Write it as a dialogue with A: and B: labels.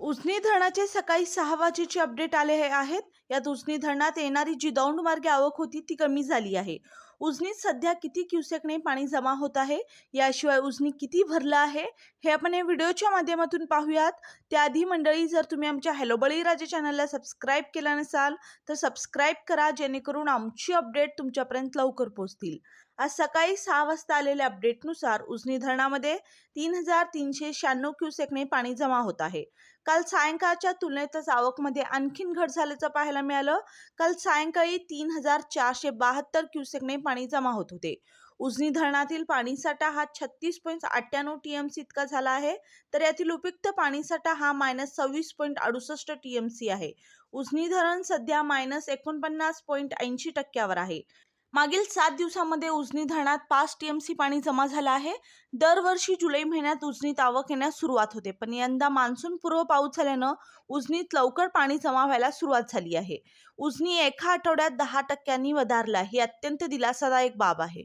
A: उजनी धरणाचे सकाळी सहा वाजेचे अपडेट आले हे आहेत. यात उजनी धरणात येणारी जी दौंड मार्गे आवक होती ती कमी झाली आहे. उजनीत सध्या किती क्युसेकने पाणी जमा होत आहे? याशिवाय उजनी किती भरलं आहे? हे आपण या व्हिडिओच्या माध्यमातून पाहूयात. त्याआधी मंडळी जर तुम्ही आमच्या हॅलो बळीराजा चॅनलला सबस्क्राईब केलं नसाल तर सबस्क्राईब करा जेणेकरून आमची अपडेट तुमच्यापर्यंत लवकर पोहोचतील. आज सकाळी सहा वाजता आलेल्या अपडेटनुसार उजनी धरणामध्ये तीन हजार तीनशे शहाण्णव क्युसेकने पाणी जमा होत आहे. काल सायंकाळच्या तुलनेतच आवकमध्ये आणखीन घट झाल्याचं पाहायला मिळालं. काल सायंकाळी तीन हजार चारशे बहात्तर क्युसेकने पाणी जमा होत होते. उजनी धरणातील पाणीसाठा हा छत्तीस पॉईंट अठ्ठ्याण्णव टी एम सी इतका झाला आहे तर यातील उपयुक्त पाणीसाठा हा मायनस सव्वीस पॉईंट अडुसष्ट टी एम सी आहे. उजनी धरण सध्या मायनस एकोणपन्नास पॉईंट ऐंशी टक्क्यावर आहे. मागील सात दिवसामध्ये उजनी धरणात पाच टी एम सी पाणी जमा झालं आहे. दरवर्षी जुलै महिन्यात उजनीत आवक येण्यास सुरुवात होते. पण यंदा मान्सून पूर्व पाऊस झाल्यानं उजनीत लवकर पाणी जमा व्हायला सुरुवात झाली आहे. उजनी एका आठवड्यात दहा टक्क्यांनी वधारला. ही अत्यंत दिलासादायक बाब आहे.